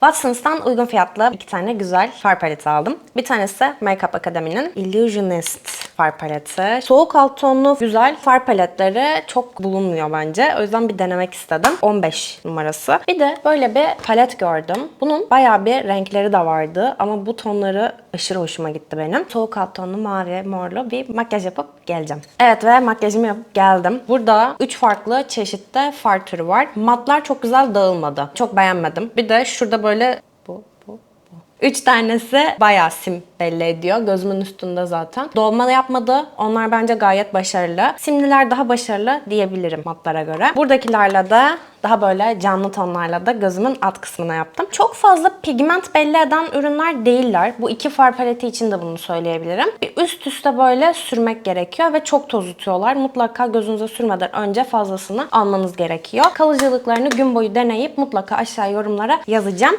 Watsons'tan uygun fiyatlı iki tane güzel far paleti aldım. Bir tanesi Makeup Academy'nin Illusionist far paleti. Soğuk alt tonlu güzel far paletleri çok bulunmuyor bence. O yüzden bir denemek istedim. 15 numarası. Bir de böyle bir palet gördüm. Bunun bayağı bir renkleri de vardı ama bu tonları aşırı hoşuma gitti benim. Soğuk alt tonlu mavi, morlu bir makyaj yapıp geleceğim. Evet ve makyajımı yapıp geldim. Burada 3 farklı çeşitte far türü var. Matlar çok güzel dağılmadı. Çok beğenmedim. Bir de şurada böyle Üç tanesi bayağı sim belli ediyor. Gözümün üstünde zaten. Dolma yapmadı. Onlar bence gayet başarılı. Simliler daha başarılı diyebilirim matlara göre. Buradakilerle de daha böyle canlı tonlarla da gözümün alt kısmına yaptım. Çok fazla pigment belli eden ürünler değiller. Bu iki far paleti için de bunu söyleyebilirim. Bir üst üste böyle sürmek gerekiyor ve çok tozutuyorlar. Mutlaka gözünüze sürmeden önce fazlasını almanız gerekiyor. Kalıcılıklarını gün boyu deneyip mutlaka aşağı yorumlara yazacağım.